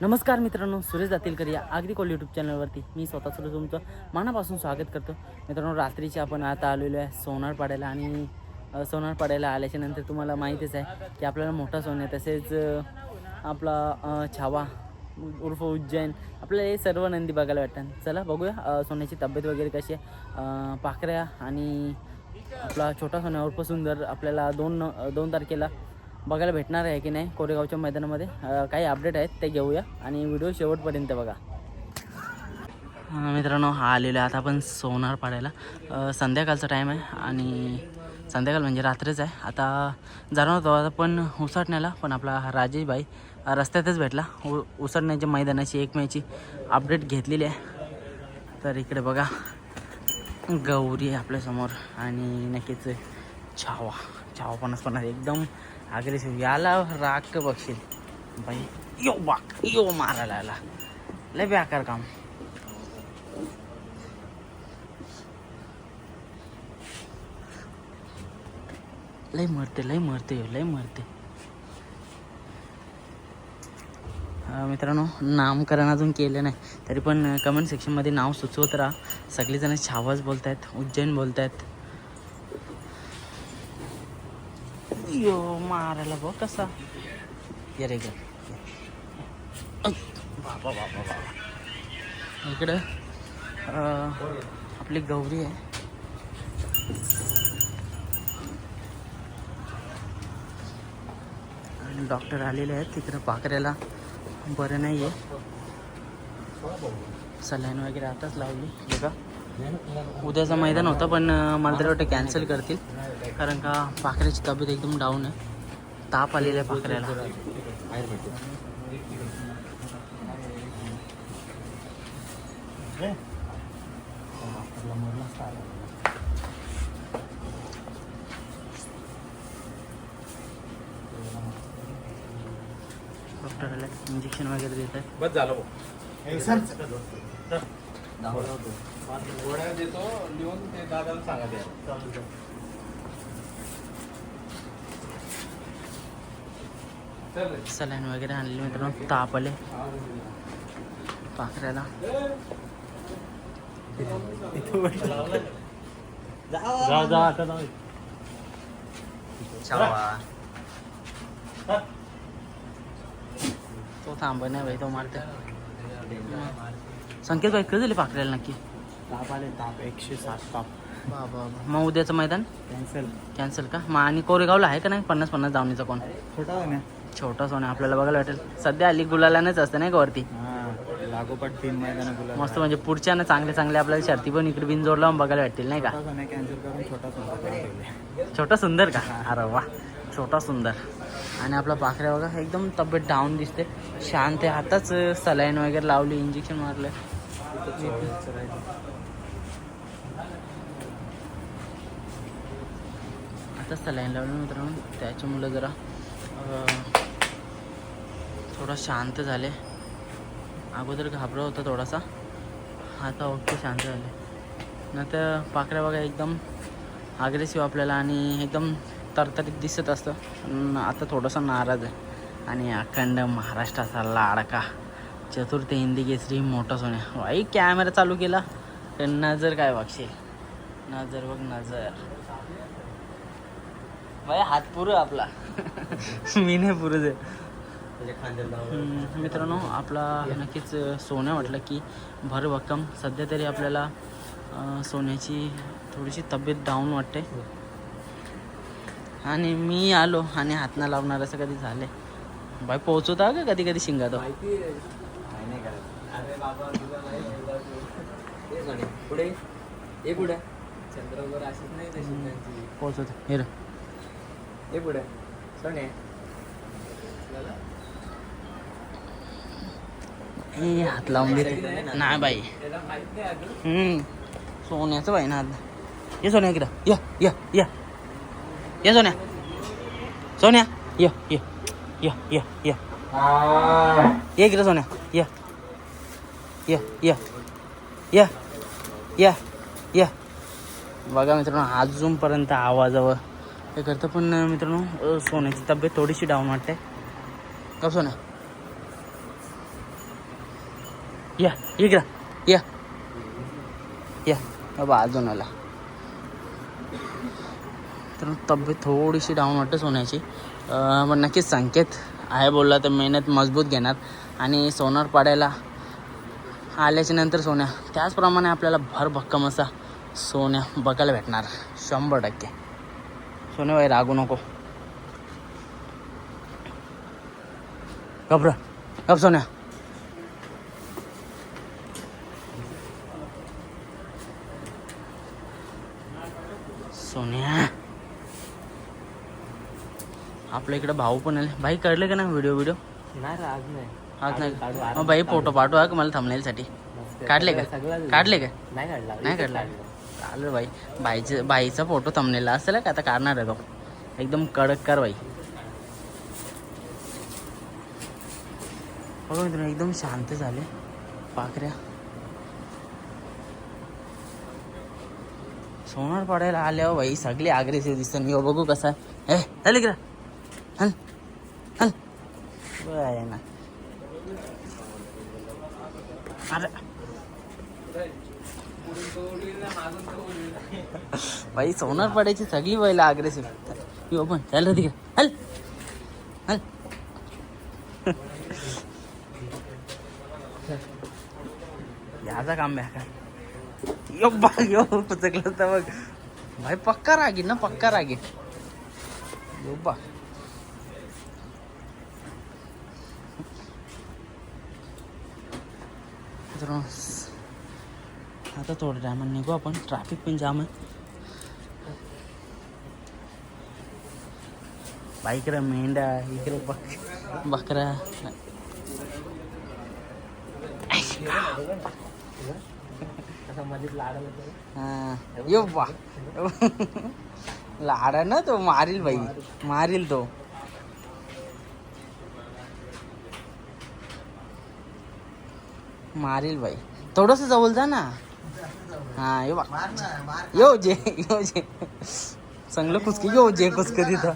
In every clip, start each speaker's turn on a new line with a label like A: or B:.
A: नमस्कार मित्रांनो सुरेश जातीलकर या आगरी कॉल यूट्यूब चॅनलवरती. मी स्वतः सुरू तुमचं मनापासून स्वागत करतो. मित्रांनो रात्रीचे आपण आता आलेलो आहे सोनार पाड्याला आणि सोनार पाड्याला आल्याच्यानंतर तुम्हाला माहितीच आहे की आपल्याला मोठा सोन आहे. तसेच आपला छावा उर्फ उज्जैन आपल्याला हे सर्व नंदी बघायला वाटतात चला बघूया सोन्याची तब्येत वगैरे कशी आहे. पाखऱ्या आणि आपला छोटा सोन्या उर्फ सुंदर आपल्याला दोन दोन तारखेला बघायला भेटणार आहे की नाही कोरेगावच्या मैदानामध्ये. काही अपडेट आहेत ते घेऊया. आणि व्हिडिओ शेवटपर्यंत बघा. मित्रांनो हा आलेलो आहे आता आपण सोनार पाडायला संध्याकाळचा टाईम आहे आणि संध्याकाळ म्हणजे रात्रीच आहे. आता जाणार होतो आता पण उसटण्याला पण आपला राजेश भाई रस्त्यातच भेटला. उ उसटण्याच्या मैदानाची एकमेची अपडेट घेतलेली आहे. तर इकडे बघा गौरी आहे आपल्यासमोर आणि नक्कीच छावा. छावा पन्नास पन्नास एकदम अग्रेसिव्ह याला राग बघशील बाई यो बा यो मारायला आला लय बेकार काम। लय मरते लय मरते लय मरते। मित्रांनो नामकरण अजून केलं नाही. तरी पण कमेंट सेक्शनमध्ये नाव सुचवत राहा. सगळेजण छावाच बोलत आहेत उज्जैन बोलत आहेत यो मारायला बघ कसा. रे ग. बाबा बाबा बाबा. इकडं आपली गौरी आहे. आणि डॉक्टर आलेले आहेत तिकडं पाकऱ्याला बरं नाही आहे सलाईन वगैरे आताच लावली. बघा. उद्याचं मैदान होतं पण मला तरी वाटतं कॅन्सल करतील. कारण का पाखऱ्याची तब्येत एकदम डाऊन आहे. ताप आलेला आहे पाखऱ्याला. डॉक्टर आले इंजेक्शन वगैरे देत आहेत
B: बस झालं. गोळ्या देतो लिहून ते दादाला सांगा द्या चल रे.
A: सलाईन वगैरे आणले मित्रांनो ताप आले पाखऱ्याला. तो थांब नाही भाई तो मारते संकेत भाई कधी झाले पाखऱ्याला नक्की?
B: ताप आले ताप एकशे सात ताप.
A: मग उद्याचं मैदान?
B: कॅन्सल
A: कॅन्सल का? मग आणि कोरेगावला आहे का नाही? पन्नास पन्नास धावणीचा कोण?
B: छोटा आहे ना.
A: छोटा सोने आपल्याला बघायला भेटेल सध्या अली गुलालानच असतं नाही का वरती?
B: लागोपाठ तीन मैदान
A: मस्त म्हणजे पुढच्या ना चांगले चांगले आपल्याला शर्ती पण इकडे बिनजोड लावून बघायला भेटतील नाही का?
B: सोना
A: छोटा सुंदर का? अरे वा छोटा सुंदर. आणि आपला पाखऱ्या बघा एकदम तब्येत डाऊन दिसते. शांत आहे. आताच सलाईन वगैरे लावली इंजेक्शन मारलं आता सलाईन लावली मित्रांनो. त्याच्यामुळं जरा थोडा शांत झाले. अगोदर घाबरा होता थोडासा. आता ओके शांत झाले. नंतर पाकड्या बघा एकदम अग्रेसिव्ह आपल्याला आणि एकदम तरतरीत दिसत असतं. आता थोडासा नाराज आहे. आणि अखंड महाराष्ट्राचा लाडका चतुर्थ हिंदी केसरी मोठा सोन्या. वाई कॅमेरा चालू केला. तर नजर काय बघशील? नजर बघ नजर. भाई हात पुरं आपला. मी नाही पुरं दे. हम्म, मित्रांनो आपला नक्कीच सोन्या म्हटलं की भरभक्कम सध्या तरी आपल्याला अं, सोन्याची थोडीशी तब्येत डाऊन वाटते. आणि मी आलो आणि हात न लावणार असं कधी झाले बाई पोहोचवता का कधी कधी शिंगातो?
B: पुढे ये. पुढे. तशी
A: पोहोचवतो. हे रे.
B: ये पुढे. सोने.
A: हे हात लावून देते नाही बाई. हम्म. सोन्याचं बाई ना हात. ये सोन्या इकडं. या या या. ये सोन्या. सोन्या. या या या या या. ये इकडं सोन्या. या या या. या या या. बघा मित्रांनो अजूनपर्यंत आवाजावर हे करतं पण मित्रांनो सोन्याची तब्येत थोडीशी डाऊन वाटते. का सोन्या? या इकडं. या. या. बाबा अजून आला. तर तब्येत थोडीशी डाऊन वाटते सोन्याची. पण नक्कीच संकेत आहे बोलला तर मेहनत मजबूत घेणार. आणि सोनार पाडायला आल्याच्यानंतर सोन्या त्याचप्रमाणे आपल्याला भरभक्कम असा सोन्या बघायला भेटणार. शंभर टक्के. सोन्या बाई रागू नको गप्र गप सोन्या सोन्या आपल्या इकडे भाऊ पण आले। भाई कळले का ना व्हिडिओ व्हिडिओ
B: नाही आज नाही.
A: आज नाही मग बाई फोटो पाठवा का मला
B: मस्त.
A: काढले का? काढले का?
B: नाही काढला.
A: नाही काढला. चालेल बाई बाईचे बाईचा फोटो थंबनेला असेल का? आता काढणार आहे तो एकदम कडक कर बाई बघा मित्रांनो एकदम शांत झाले. पाखऱ्या. सोनार पडायला आल्यावर बाई सगळे अग्रेसिव्ह दिसत मी बघू कसा आहे. ए झाले का हल हल बाय ना. अरे बाई सोनार पडायची सगळी बैल अग्रेसिव्ह यो पण चाल रे तिकडे. हल. हल. याचा काम बॅका यो बा यो पचकलं तर मग भाई पक्का रागी ना पक्का रागी. यो बा मित्रांनो, आता थोड्या टायमात निघू आपण. ट्रॅफिक पण जाम आहे. बाईकडे मेंढ्या इकडे बक बकरा. हा. यो बा. लाडा ना तो मारील बाई. मारील तो. मारील बाई. थोडस जवळ जा ना. हा यो बा यो जे यो जे. चांगलं कुचकी यो जे कुचक तिथं.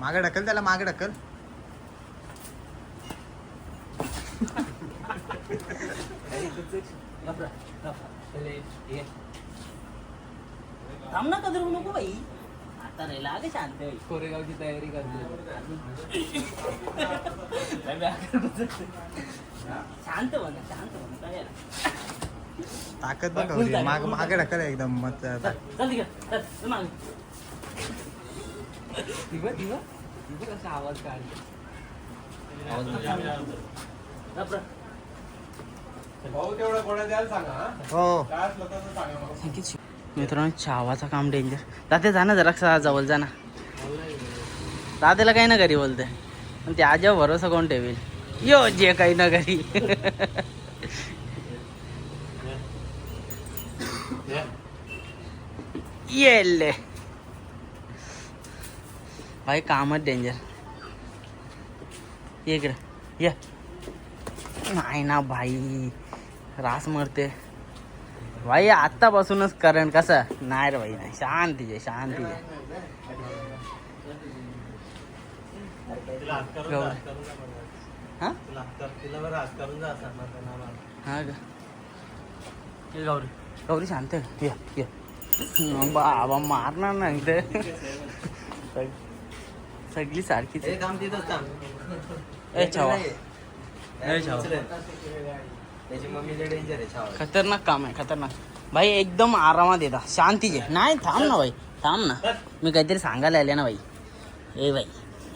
C: मागे ढकल त्याला मागे ढकल.
A: थांब ना कदरू नको बाई. आता लागे शांत बाई
B: कोरेगावची तयारी करते.
A: शांत बना शांत बना काय.
C: ताकद बघ. माग मागे ढकल एकदम मत
A: चल चल तिकडे चल चल मागे.
B: दिवा दिवा दिवा कसा आवाज काढला
A: गप रे.
C: हो?
A: मित्रांनो छावाचं काम डेंजर दादा जा ना जरा जवळ जा ना. दादाला काही ना घरी बोलते. पण ते आज्यावर भरोसा कोण ठेवेल? यो जे काही ना घरी. येले भाई कामच डेंजर ये इकडे. ये. नाही ना भाई. रास मरते. भाई आत्तापासूनच करण कसं? नाही रे भाई नाही. शांतीचे शांतीचे गौरी हा? हा गौरी. गौरी शांत आहे. ये ये. बाबा मारणार नाही ते सग- सगळी सारखीच
B: थांब.
A: ए छावा. ए छावा.
B: त्याची मम्मी लय डेंजर आहे छावा.
A: खतरनाक काम आहे खतरनाक. भाई एकदम आरामात येतात शांतीचे नाही थांब ना भाई. थांब ना. मी काहीतरी सांगायला आले ना भाई. ए भाई.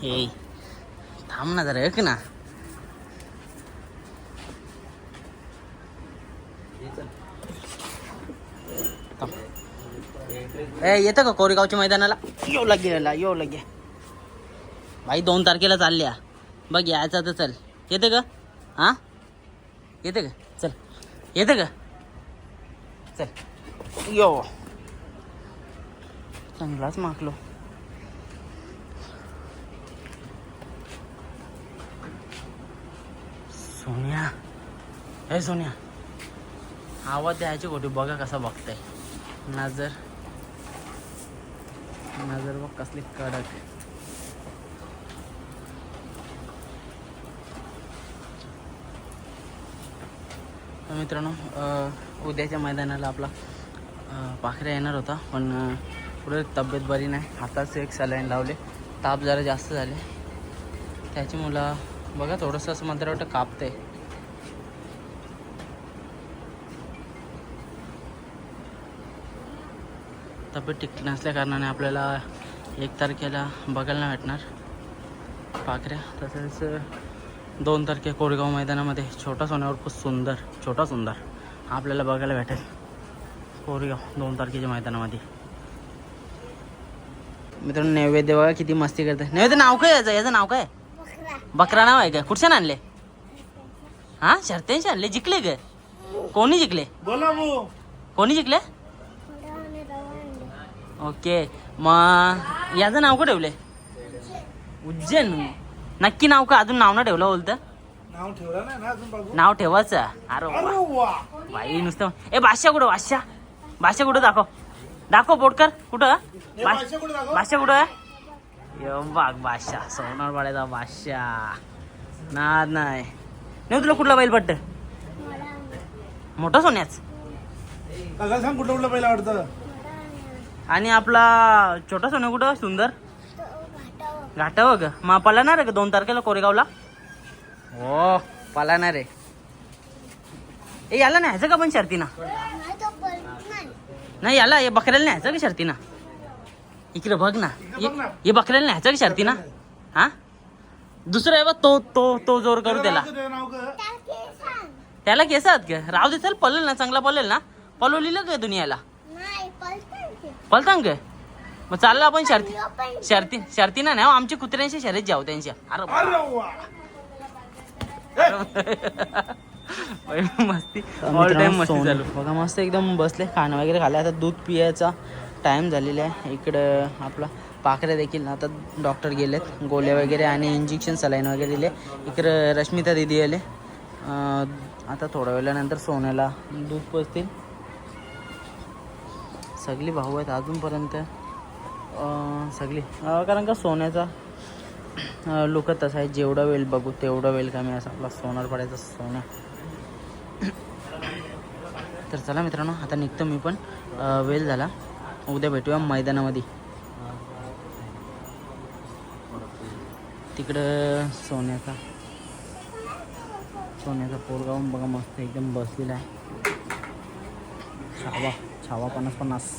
A: ए. थांब ना जरा एक ना. ए येतं का कोरेगावच्या मैदानाला? येऊ लागे याला येऊ लागे. भाई दोन तारखेला चालल्या बघ यायचं तर चल. येते का? हां? येते का? चल. येते का? चल. यो. चांगलाच माकलो. सोन्या. ए सोन्या. आवाज द्यायची गोटी बघा कसा बघताय. नजर. नजर बघ कसली कडक. मित्रांनो उद्याच्या मैदानाला आपला पाखऱ्या येणार होता पण पुढे तब्येत बरी नाही. आताच एक सलाईन लावले. ताप जरा जास्त झाले. त्याची मुलं बघा थोडंसं असं मात्र वाटतं कापते तब्येत टिक नसल्या कारणाने आपल्याला एक तारखेला बघायला नाही भेटणार. पाखऱ्या तसेच दोन तारखे कोरेगाव मैदानामध्ये छोटा सोन्यावर खूप सुंदर छोटा सुंदर आपल्याला बघायला भेटेल. कोरेगाव दोन तारखेच्या मैदानामध्ये. मित्रांनो नैवेद्य बघा किती मस्ती करते नैवेद्य नाव काय याचं? याचं नाव काय? बकरा. नाव आहे का? कुठच्यानं आणले? हा शर्तेंशी आणले? जिंकले ग कोणी जिंकले?
C: बोला
A: कोणी जिंकले? ओके मग याचं नाव का ठेवले? उज्जैन. नक्की नाव का? अजून नाव ना ठेवलं बोलतं.
C: नाव ठेवलं नाही ना अजून बाबू?
A: नाव ठेवायचं अरे वा.
C: वा.
A: बाई नुसतं. ए बादशा कुठं? बादशा बादशा कुठं दाखव. दाखव बोटकर कुठं? बा-
C: कुठे दाखव?
A: बादशा कुठं? आहे यो बाग बादशा सोनार पाड्याचा बादशा ना नाही. नाही तुला कुठला बैल पट्ट? मोठा सोन्याच.
C: सांग कुठलं कुठलं पहिला आवडतं?
A: आणि आपला छोटा सोन्या कुठं? सुंदर. घाटा बघ मग पळणार आहे का दोन तारखेला कोरेगावला. हो पळणार आहे ए याला न्यायचं का पण शर्तीना? नाही याला हे बकऱ्याला न्यायचं का शर्तीना? इकडे बघ ना. हे- हे बकऱ्याला न्यायचं का शर्तीना? हा? दुसरा आहे बघ तो तो तो जोर करू त्याला त्याला. केस आहेत का राहू दे चल पळेल ना चांगला पळेल ना. पळवलीला का दुनियाला. पळतांग का मग चाललं आपण शर्ती शर्ती शर्ती ना नाही हो, आमच्या कुत्र्यांशी शर्यत जाऊ त्यांच्या. अरे वा.
C: अरे वा.
A: बाई, मस्ती. ऑल टाइम मस्ती चालू. बघा मस्त एकदम बसले खाणं वगैरे खाल्लं. आता दूध पियाचा टाइम झालेला आहे. इकडं आपला पाखऱ्या देखील आता डॉक्टर गेलेत. गोळ्या वगैरे आणि इंजेक्शन सलाईन वगैरे दिले. इकडं रश्मिता दिदी आले. आता थोड्या वेळानंतर सोन्याला दूध पसतील सगळी भाऊ आहेत अजूनपर्यंत. सगळी. कारण का सोन्याचा लुक तसा आहे जेवढा वेळ बघू तेवढा वेळ कमी असा. आपला सोनार पडायचा सोनं तर चला मित्रांनो आता निघतो मी पण. वेळ झाला. उद्या भेटूया मैदानामध्ये. तिकडं सोन्याचा सोन्याचा पोरगाव बघा मस्त एकदम बसलेला आहे. छावा छावा पन्नास पन्नास.